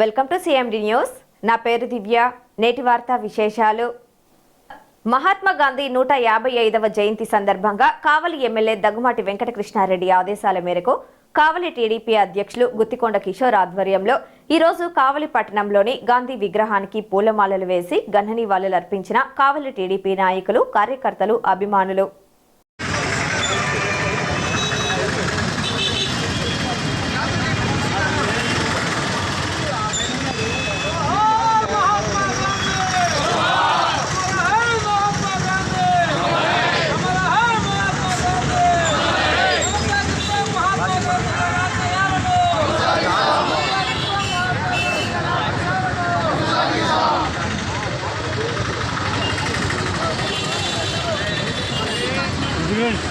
Welcome to CMD news నా పేరు దివ్య. నేటి వార్త విశేషాలు. మహాత్మా గాంధీ నూట యాభై ఐదవ జయంతి సందర్భంగా కావలి ఎమ్మెల్యే దగ్గుమాటి వెంకటకృష్ణారెడ్డి ఆదేశాల మేరకు కావలి టీడీపీ అధ్యక్షులు గుత్తికొండ కిషోర్ ఆధ్వర్యంలో ఈరోజు కావలి పట్టణంలోని గాంధీ విగ్రహానికి పూలమాలలు వేసి గన్న నివాళులు అర్పించిన కావలి టీడీపీ నాయకులు కార్యకర్తలు అభిమానులు. 아,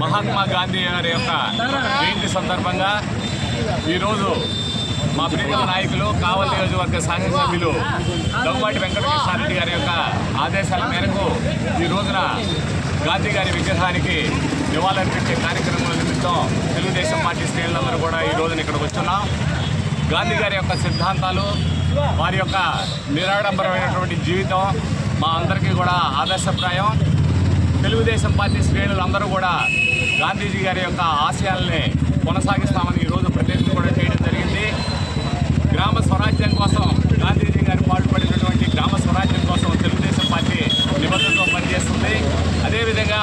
మహాత్మా గాంధీ గారి యొక్క జయంతి సందర్భంగా ఈరోజు మా ప్రియతమ నాయకులు కావలి నియోజకవర్గ శాసనసభ్యులు దగ్గుబాటి వెంకటకృష్ణారెడ్డి గారి యొక్క ఆదేశాల మేరకు ఈ రోజున గాంధీ గారి విగ్రహానికి నివాళులర్పించే కార్యక్రమం నిమిత్తం తెలుగుదేశం పార్టీ శ్రేణులందరూ కూడా ఈ రోజున ఇక్కడికి వచ్చున్నాం. గాంధీ గారి యొక్క సిద్ధాంతాలు వారి యొక్క నిరాడంబరమైనటువంటి జీవితం మా అందరికీ కూడా ఆదర్శప్రాయం. తెలుగుదేశం పార్టీ శ్రేణులందరూ కూడా గాంధీజీ గారి యొక్క ఆశయాల్ని కొనసాగిస్తామని ఈరోజు ప్రతిజ్ఞ కూడా చేయడం జరిగింది గ్రామ స్వరాజ్యం కోసం గాంధీజీ గారు పాటుపడినటువంటి గ్రామ స్వరాజ్యం కోసం తెలుగుదేశం పార్టీ నిబద్ధతతో పనిచేస్తుంది. అదేవిధంగా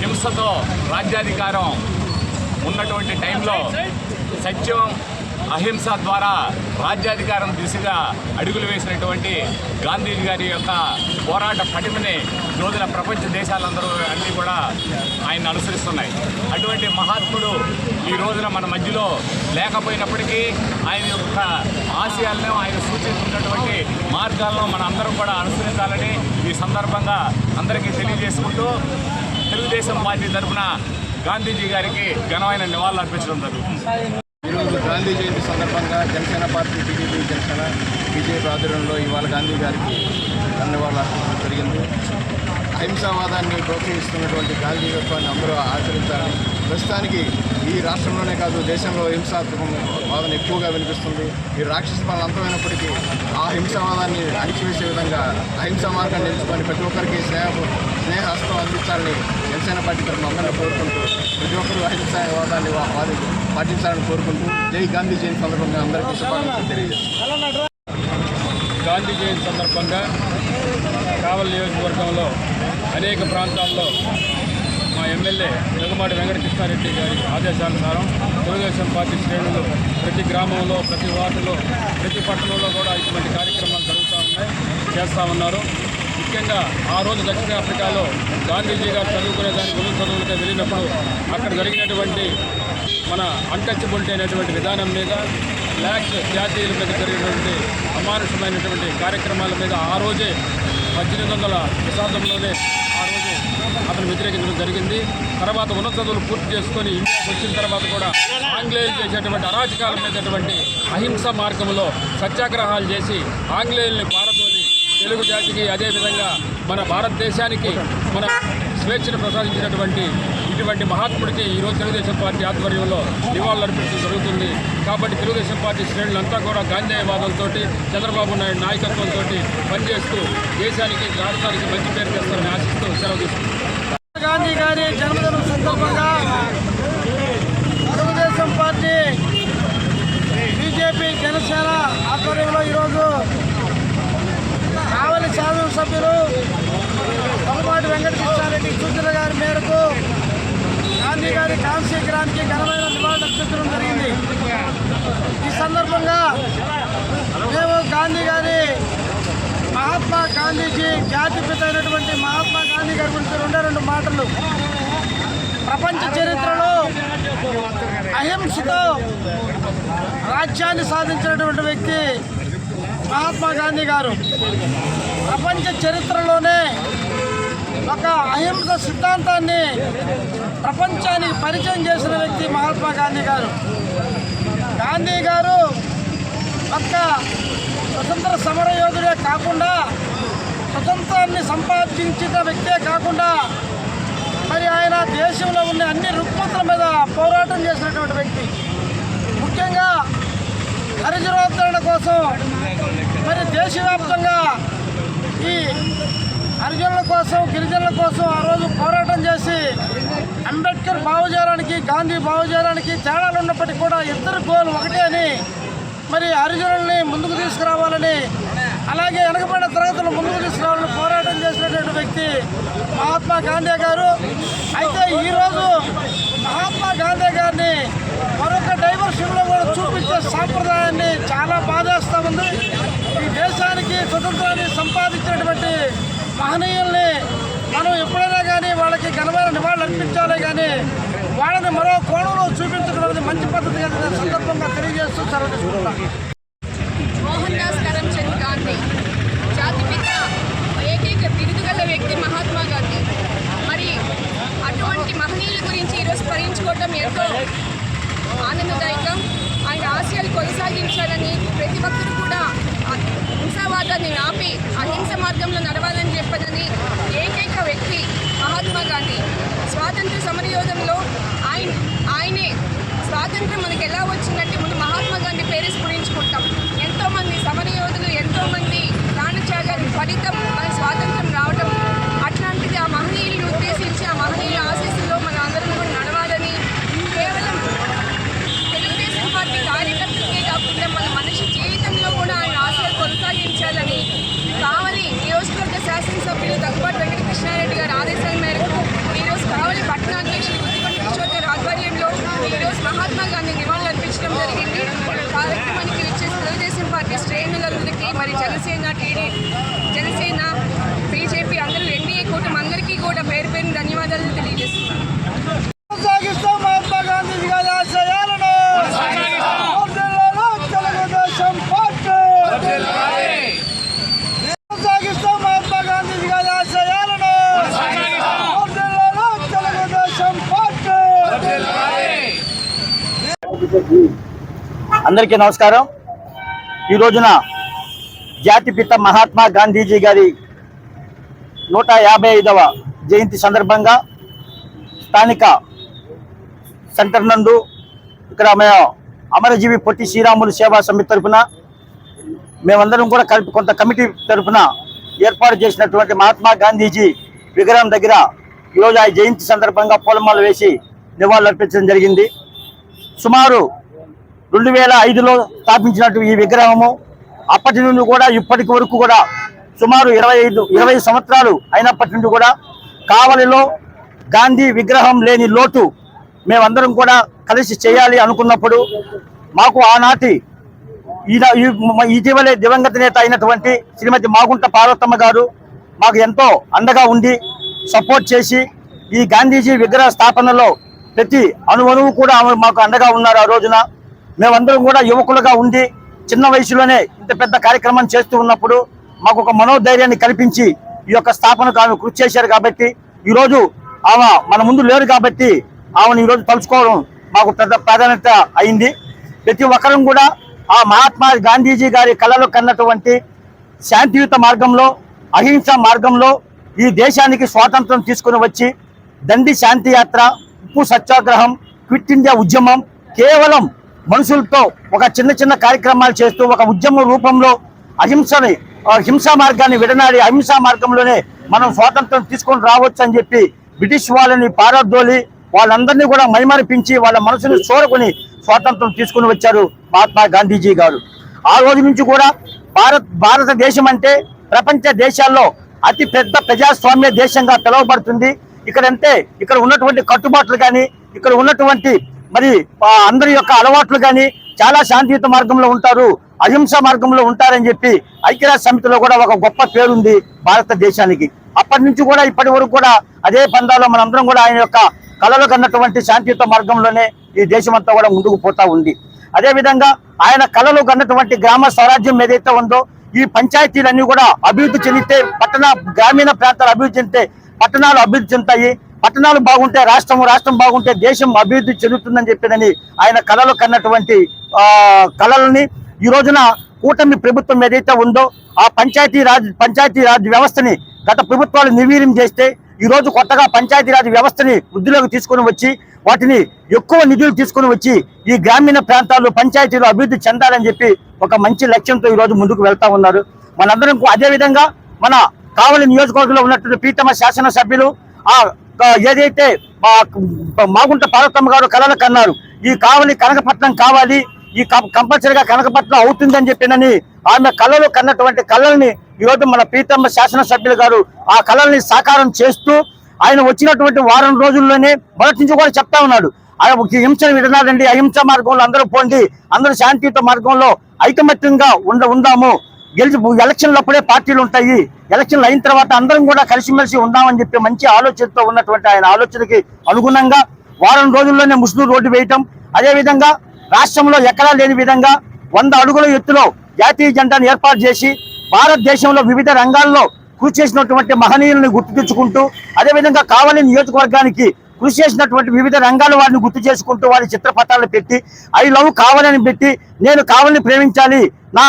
హింసతో రాజ్యాధికారం ఉన్నటువంటి టైంలో సత్యం అహింస ద్వారా రాజ్యాధికారం దిశగా అడుగులు వేసినటువంటి గాంధీజీ గారి యొక్క పోరాట పటిమని రోజున ప్రపంచ దేశాలందరూ అన్నీ కూడా ఆయన అనుసరిస్తున్నాయి. అటువంటి మహాత్ముడు ఈ రోజున మన మధ్యలో లేకపోయినప్పటికీ ఆయన యొక్క ఆశయాలను ఆయన సూచిస్తున్నటువంటి మార్గాలను మన అందరం కూడా అనుసరించాలని ఈ సందర్భంగా అందరికీ తెలియజేసుకుంటూ తెలుగుదేశం పార్టీ తరఫున గాంధీజీ గారికి ఘనమైన నివాళులు అర్పించడం జరుగుతుంది. ఈరోజు గాంధీ జయంతి సందర్భంగా Janasena party TDP Janasena BJP ఆధ్వర్యంలో ఇవాళ గాంధీ గారికి ధన్యవాదాలు అర్పించడం జరిగింది. అహింసావాదాన్ని ప్రోత్సహిస్తున్నటువంటి గాంధీ తత్వాన్ని అందరూ ఆచరించాలని ప్రస్తుతానికి ఈ రాష్ట్రంలోనే కాదు దేశంలో హింసాత్మకం వాదన ఎక్కువగా వినిపిస్తుంది. ఈ రాక్షస పాలన అంతమైనప్పటికీ ఆ హింసావాదాన్ని అణిచివేసే విధంగా అహింస మార్గాన్ని నిలుచుకొని ప్రతి ఒక్కరికి స్నేహ స్నేహస్తం అందించాలని జనసేన పార్టీ తరఫున అందరినీ కోరుకుంటూ ప్రతి ఒక్కరూ అహింసావాదాన్ని వారి పాటించాలని కోరుకుంటూ జై గాంధీ జయంతి సందర్భంగా అందరికీ శుభాకాంక్షలు తెలియజేస్తాను గాంధీ జయంతి సందర్భంగా కావలి నియోజకవర్గంలో అనేక ప్రాంతాల్లో ఎమ్మెల్యే జగమాటి వెంకటకృష్ణారెడ్డి గారి ఆదేశానుసారం తెలుగుదేశం పార్టీ శ్రేణులు ప్రతి గ్రామంలో ప్రతి వార్డులో ప్రతి పట్టణంలో కూడా ఇటువంటి కార్యక్రమాలు జరుగుతూ ఉన్నాయి చేస్తూ ఉన్నారు. ముఖ్యంగా ఆ రోజు దక్షిణాఫ్రికాలో గాంధీజీ గారు చదువుకునే దానికి ఉన్నత వెళ్ళినప్పుడు అక్కడ జరిగినటువంటి మన అన్టచబిలిటీ అనేటువంటి విధానం మీద బ్లాక్ జాతీయుల మీద జరిగినటువంటి అమానుషమైనటువంటి కార్యక్రమాల మీద ఆ రోజే పద్దెనిమిది వందల దశాబ్దంలోనే అతను వ్యతిరేకించడం జరిగింది. తర్వాత ఉన్నత చదువులు పూర్తి చేసుకొని ఇండియాకి వచ్చిన తర్వాత కూడా ఆంగ్లేయులు చేసేటువంటి అరాచకాల మీదటువంటి అహింస మార్గంలో సత్యాగ్రహాలు చేసి ఆంగ్లేయుల్ని పారదోలి తెలుగు జాతికి అదేవిధంగా మన భారతదేశానికి మన స్వేచ్ఛను ప్రసాదించినటువంటి ఇటువంటి మహాత్ముడికి ఈరోజు తెలుగుదేశం పార్టీ ఆధ్వర్యంలో నివాళులర్పించడం జరుగుతుంది. కాబట్టి తెలుగుదేశం పార్టీ శ్రేణులంతా కూడా గాంధేయవాదంతో చంద్రబాబు నాయుడు నాయకత్వంతో పనిచేస్తూ దేశానికి రాష్ట్రానికి మంచి పేరు తెస్తారని ఆశిస్తూ సెలవు తీసుకుంటున్నాను గాంధీ గారి జన్మదినం సందర్భంగా తెలుగుదేశం పార్టీ బీజేపీ జనసేన ఆధ్వర్యంలో ఈరోజు కావలి శాసనసభ్యులు పొలపాటి వెంకటకృష్ణారెడ్డి సూచన గారి మేరకు గాంధీ గారి కాంస్య ఘనమైన నివాళులర్పించడం జరిగింది. ఈ సందర్భంగా మేము గాంధీ గారి మహాత్మా గాంధీజీ జాతిపిత అయినటువంటి మహాత్మా గాంధీ గారి గురించి రెండే రెండు మాటలు. ప్రపంచ చరిత్రలో అహింసతో రాజ్యాన్ని సాధించినటువంటి వ్యక్తి మహాత్మా గాంధీ గారు. ప్రపంచ చరిత్రలోనే ఒక అహింస సిద్ధాంతాన్ని ప్రపంచానికి పరిచయం చేసిన వ్యక్తి మహాత్మా గాంధీ గారు. గాంధీ గారు ఒక్క స్వతంత్ర సమరయోధుడే కాకుండా స్వతంత్రాన్ని సంపాదించిన వ్యక్తే కాకుండా మరి ఆయన దేశంలో ఉన్న అన్ని రుగ్మతుల మీద పోరాటం చేసినటువంటి వ్యక్తి. ముఖ్యంగా హరిజనోద్ధరణ కోసం మరి దేశవ్యాప్తంగా ఈ హరిజనుల కోసం గిరిజనుల కోసం ఆ రోజు పోరాటం చేసి అంబేద్కర్ భావజాలానికి గాంధీ భావజాలానికి తేడాలు ఉన్నప్పటికీ కూడా ఇద్దరు గోల్ ఒకటే అని మరి హరిజనుల్ని ముందుకు తీసుకురావాలని అలాగే వెనకబడిన తరగతులు ముందుకు తీసుకురావాలని పోరాటం చేసినటువంటి వ్యక్తి మహాత్మా గాంధీ గారు. అయితే ఈరోజు మహాత్మా గాంధీ గారిని మరొక డైవర్షన్లో కూడా చూపించే సాంప్రదాయాన్ని చాలా బాధేస్తూ ఉంది. ఈ దేశానికి స్వతంత్రాన్ని సంపాదించినటువంటి మహనీయుల్ని మనం ఎప్పుడైనా కానీ వాళ్ళకి ఘనమైన నివాళులు అర్పించాలి కానీ వాళ్ళని మరో కోణంలో చూపించడం అనేది మంచి పద్ధతి కదా సందర్భంగా తెలియజేస్తూ సెలవు తీసుకుంటాం మోహన్ దాస్ కరమ్చంద్ గాంధీ జాతిపిత ఏకైక బిరుదుగల వ్యక్తి మహాత్మా గాంధీ. మరి అటువంటి మహనీయుల గురించి ఈరోజు స్మరించుకోవటం ఎంతో ఆనందదాయకం. ఆయన ఆశయాలు కొనసాగించాలని ప్రతి ఒక్కరు కూడా ఆ హింసావాదాన్ని ఆపి అహింస మార్గంలో నడవాలని చెప్పదని ఏకైక వ్యక్తి మహాత్మా గాంధీ స్వాతంత్ర సమరయోధంలో ఆయన ఆయనే స్వాతంత్రం మనకి ఎలా వచ్చిందంటే ముందు మహాత్మా గాంధీ పేరు స్మరించుకుంటాం ఎంతోమంది సమరయోధులు ఎంతోమంది ప్రాణత్యాగాలు ఫలితం మన స్వాతంత్రం రావటం అట్లాంటిది ఆ మహనీయులను ఉద్దేశించి ఆ మహనీయుల ఆశీస్సులో మన అందరం కూడా నడవాలని కేవలం తెలుగుదేశం పార్టీ కార్యకర్తలకే కాకుండా మన మనిషి జీవితంలో కూడా ఆయన ఆశయాలు కొనసాగించాలని కావలి నియోజకవర్గ శాసనసభ్యులు దగ్గుబాటి వెంకట కృష్ణారెడ్డి గారి ఆదేశాల మేరకు ఈరోజు కావలి పట్టణాధ్యక్షులు గుత్తికొండ కిషోర్ గారి ఆధ్వర్యంలో ఈరోజు మహాత్మా గాంధీ నివాళులు అర్పించడం జరిగింది ఈ కార్యక్రమానికి వచ్చేసి తెలుగుదేశం పార్టీ శ్రేణులందరికీ మరి జనసేన టీడీ జనసేన బీజేపీ అందరూ ఎన్డీఏ కూటమి అందరికీ కూడా పేరు పేరు ధన్యవాదాలు తెలియజేస్తున్నాను కొనసాగిస్తాం మహాత్మా గాంధీ గారి ఆశయాలను వర్ధిల్లాలి తెలుగుదేశం పార్టీ కొనసాగిస్తాం మహాత్మా గాంధీ గారి ఆశయాలను వర్ధిల్లాలి తెలుగుదేశం పార్టీ అందరికీ నమస్కారం. ఈ రోజున జాతిపిత మహాత్మా గాంధీజీ గారి నూట యాభై ఐదవ జయంతి సందర్భంగా స్థానిక సెంటర్ నందు ఇక్కడ మేము అమరజీవి పొట్టి శ్రీరాములు సేవా సమితి తరపున మేమందరం కూడా కలిపి కొంత కమిటీ తరపున ఏర్పాటు చేసినటువంటి మహాత్మా గాంధీజీ విగ్రహం దగ్గర ఈరోజు ఆ జయంతి సందర్భంగా పూలమాల వేసి నివాళులు అర్పించడం జరిగింది. సుమారు రెండు వేల ఐదులో స్థాపించినట్టు ఈ విగ్రహము. అప్పటి నుండి కూడా ఇప్పటి వరకు కూడా సుమారు ఇరవై ఐదు ఇరవై సంవత్సరాలు అయినప్పటి నుండి కూడా కావలిలో గాంధీ విగ్రహం లేని లోటు మేమందరం కూడా కలిసి చేయాలి అనుకున్నప్పుడు మాకు ఆనాటి ఈ- ఇటీవలే దివంగత నేత అయినటువంటి శ్రీమతి మాగుంట పార్వతమ్మ గారు మాకు ఎంతో అండగా ఉండి సపోర్ట్ చేసి ఈ గాంధీజీ విగ్రహ స్థాపనలో ప్రతి అణువణువు కూడా ఆమె మాకు అండగా ఉన్నారు ఆ రోజున. మేమందరం కూడా యువకులుగా ఉండి చిన్న వయసులోనే ఇంత పెద్ద కార్యక్రమం చేస్తూ ఉన్నప్పుడు మాకు ఒక మనోధైర్యాన్ని కల్పించి ఈ యొక్క స్థాపనకు ఆమె కృషి చేశారు కాబట్టి ఈరోజు ఆమె మన ముందు లేరు కాబట్టి ఆమెను ఈరోజు తలుచుకోవడం మాకు పెద్ద ప్రాధాన్యత అయింది. ప్రతి ఒక్కరం కూడా ఆ మహాత్మా గాంధీజీ గారి కళలో కన్నటువంటి శాంతియుత మార్గంలో అహింస మార్గంలో ఈ దేశానికి స్వాతంత్రం తీసుకుని వచ్చి దండి శాంతి యాత్ర ఉప్పు సత్యాగ్రహం క్విట్ ఇండియా ఉద్యమం కేవలం మనుషులతో ఒక చిన్న చిన్న కార్యక్రమాలు చేస్తూ ఒక ఉద్యమ రూపంలో అహింసని హింసా మార్గాన్ని విడనాడి అహింసా మార్గంలోనే మనం స్వాతంత్రం తీసుకొని రావచ్చు అని చెప్పి బ్రిటిష్ వాళ్ళని పారద్దోలి వాళ్ళందరినీ కూడా మైమరిపించి వాళ్ళ మనసుని చూరకొని స్వాతంత్రం తీసుకుని వచ్చారు మహాత్మా గాంధీజీ గారు. ఆ రోజు నుంచి కూడా భారత్ భారతదేశం అంటే ప్రపంచ దేశాల్లో అతి పెద్ద ప్రజాస్వామ్య దేశంగా పిలువబడుతుంది. ఇక్కడంటే ఇక్కడ ఉన్నటువంటి కట్టుబాట్లు కానీ ఇక్కడ ఉన్నటువంటి మరి అందరి యొక్క అలవాట్లు కానీ చాలా శాంతియుత మార్గంలో ఉంటారు అహింస మార్గంలో ఉంటారని చెప్పి ఐక్యరాజ్య సమితిలో కూడా ఒక గొప్ప పేరుంది భారతదేశానికి. అప్పటి నుంచి కూడా ఇప్పటి వరకు కూడా అదే పందాలో మనందరం కూడా ఆయన యొక్క కళలు కన్నటువంటి శాంతియుత మార్గంలోనే ఈ దేశమంతా కూడా ముందుకు పోతా ఉంది. అదే విధంగా ఆయన కళలు కన్నటువంటి గ్రామ స్వరాజ్యం ఏదైతే ఉందో ఈ పంచాయతీలన్నీ కూడా అభివృద్ధి చెందితే పట్టణ గ్రామీణ ప్రాంతాలు అభివృద్ధి చెందితే పట్టణాలు అభివృద్ధి చెందుతాయి. పట్టణాలు బాగుంటే రాష్ట్రం రాష్ట్రం బాగుంటే దేశం అభివృద్ధి చెందుతుందని చెప్పేదని ఆయన కళలు కన్నటువంటి కళలని ఈ రోజున కూటమి ప్రభుత్వం ఏదైతే ఉందో ఆ పంచాయతీ రాజ్ పంచాయతీ రాజ్ వ్యవస్థని గత ప్రభుత్వాలు నిర్వీర్యం చేస్తే ఈ రోజు కొత్తగా పంచాయతీరాజ్ వ్యవస్థని వృద్ధిలోకి తీసుకొని వచ్చి వాటిని ఎక్కువ నిధులు తీసుకొని వచ్చి ఈ గ్రామీణ ప్రాంతాల్లో పంచాయతీలు అభివృద్ధి చెందాలని చెప్పి ఒక మంచి లక్ష్యంతో ఈ రోజు ముందుకు వెళ్తా ఉన్నారు. మనందరం అదేవిధంగా అదే విధంగా మన కావలి నియోజకవర్గంలో ఉన్నటువంటి ప్రీతమ శాసనసభ్యులు ఆ, ఏదైతే మా- మాగుంట పార్వతమ్మ గారు కలలు కన్నారు ఈ కావలి కనకపట్నం కావాలి ఈ కం- కంపల్సరీగా కనకపట్నం అవుతుందని చెప్పినని ఆమె కళలు కన్నటువంటి కళల్ని ఈరోజు మన ప్రీతమ్మ శాసనసభ్యులు గారు ఆ కళల్ని సాకారం చేస్తూ ఆయన వచ్చినటువంటి వారం రోజుల్లోనే మొదటి నుంచి కూడా చెప్తా ఉన్నాడు. ఆయన ఒక హింసను విడనాడండి అహింస మార్గంలో అందరూ పోండి అందరూ శాంతియుత మార్గంలో ఐకమత్యంగా ఉండ ఉందాము. గెలిచి ఎలక్షన్లు అప్పుడే పార్టీలు ఉంటాయి. ఎలక్షన్లు అయిన తర్వాత అందరం కూడా కలిసిమెలిసి ఉందామని చెప్పి మంచి ఆలోచనతో ఉన్నటువంటి ఆయన ఆలోచనకి అనుగుణంగా వారం రోజుల్లోనే ముస్లిం రోడ్డు వేయటం. అదేవిధంగా రాష్ట్రంలో ఎక్కడా లేని విధంగా వంద అడుగుల ఎత్తులో జాతీయ జెండాను ఏర్పాటు చేసి భారతదేశంలో వివిధ రంగాల్లో కృషి చేసినటువంటి మహనీయులను గుర్తు తెచ్చుకుంటూ అదేవిధంగా కావలి నియోజకవర్గానికి కృషి చేసినటువంటి వివిధ రంగాల వారిని గుర్తు చేసుకుంటూ వారి చిత్రపటాలు పెట్టి ఐ లవ్ కావాలని పెట్టి నేను కావాలని ప్రేమించాలి. నా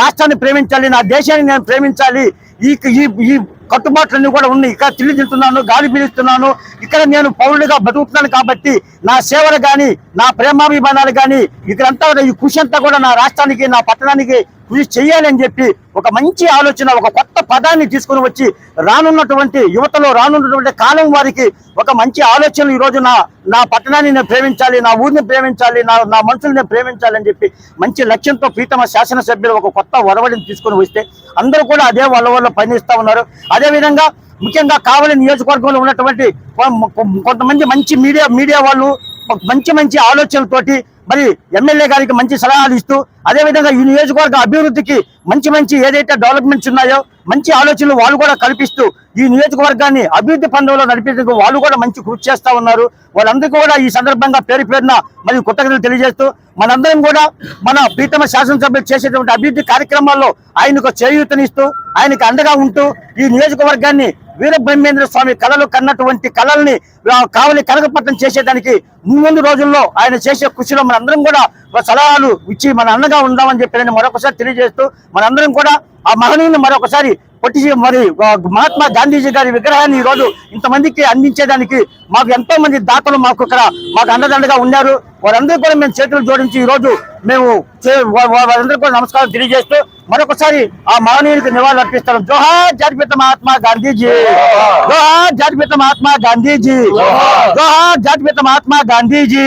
రాష్ట్రాన్ని ప్రేమించాలి. నా దేశాన్ని నేను ప్రేమించాలి. ఈ ఈ ఈ కట్టుబాట్లన్నీ కూడా ఉన్నాయి. ఇక్కడ తిల్లి తింటున్నాను గాలి పీలుస్తున్నాను. ఇక్కడ నేను పౌరుడిగా బతుకుతున్నాను కాబట్టి నా సేవలు కానీ నా ప్రేమాభిమానాలు కానీ ఇక్కడంతా ఈ కృషి అంతా కూడా నా రాష్ట్రానికి నా పట్టణానికి పూజ చేయాలని చెప్పి ఒక మంచి ఆలోచన ఒక కొత్త పదాన్ని తీసుకుని వచ్చి రానున్నటువంటి యువతలో రానున్నటువంటి కాలం వారికి ఒక మంచి ఆలోచన ఈ నా నా పట్టణాన్ని నేను ప్రేమించాలి నా ఊరిని ప్రేమించాలి నా నా మనుషుల్ని నేను ప్రేమించాలి అని చెప్పి మంచి లక్ష్యంతో ప్రీతమ శాసనసభ్యులు ఒక కొత్త ఒరవడిని తీసుకొని వస్తే అందరూ కూడా అదే వాళ్ళ వల్ల పనిచేస్తా ఉన్నారు. అదే విధంగా ముఖ్యంగా కావలి నియోజకవర్గంలో ఉన్నటువంటి కొ- కొంతమంది మంచి మీడియా మీడియా వాళ్ళు మంచి మంచి ఆలోచనలతోటి మరి ఎమ్మెల్యే గారికి మంచి సలహాలు ఇస్తూ అదేవిధంగా ఈ నియోజకవర్గ అభివృద్ధికి మంచి మంచి ఏదైతే డెవలప్మెంట్స్ ఉన్నాయో మంచి ఆలోచనలు వాళ్ళు కూడా కల్పిస్తూ ఈ నియోజకవర్గాన్ని అభివృద్ధి పనులలో నడిపేందుకు వాళ్ళు కూడా మంచి కృషి చేస్తూ ఉన్నారు. వాళ్ళందరికీ కూడా ఈ సందర్భంగా పేరు పేరున మరియు కృతజ్ఞతలు తెలియజేస్తూ మనందరం కూడా మన ప్రీతమ శాసనసభ్యులు చేసేటువంటి అభివృద్ధి కార్యక్రమాల్లో ఆయనకు చేయూతనిస్తూ ఆయనకు అండగా ఉంటూ ఈ నియోజకవర్గాన్ని వీరబ్రహ్మేంద్ర స్వామి కళలు కన్నటువంటి కళల్ని కావలి కనకపట్నం చేసేదానికి ముందు రోజుల్లో ఆయన చేసే కృషిలో మనందరం కూడా ఒక సలహాలు ఇచ్చి మన అన్నగా ఉందామని చెప్పి నేను మరొకసారి తెలియజేస్తూ మనందరం కూడా ఆ మహనీయుని మరొకసారి పొట్టి మరి మహాత్మా గాంధీజీ గారి విగ్రహాన్ని ఈ రోజు ఇంతమందికి అందించేదానికి మాకు ఎంతో మంది దాతలు మాకు ఇక్కడ మాకు అండదండగా ఉన్నారు. వారందరూ కూడా మేము చేతులు జోడించి ఈ రోజు మేము చే- వా- వా- వారందరికీ కూడా నమస్కారం తెలియజేస్తూ మరొకసారి ఆ మహనీయునికి నివాళులు అర్పిస్తాను జోహార్ జాతిపిత మహాత్మా గాంధీజీ. జోహార్. జాతిపిత మహాత్మా గాంధీజీ. జోహార్. జాతిపిత Mahatma Gandhiji.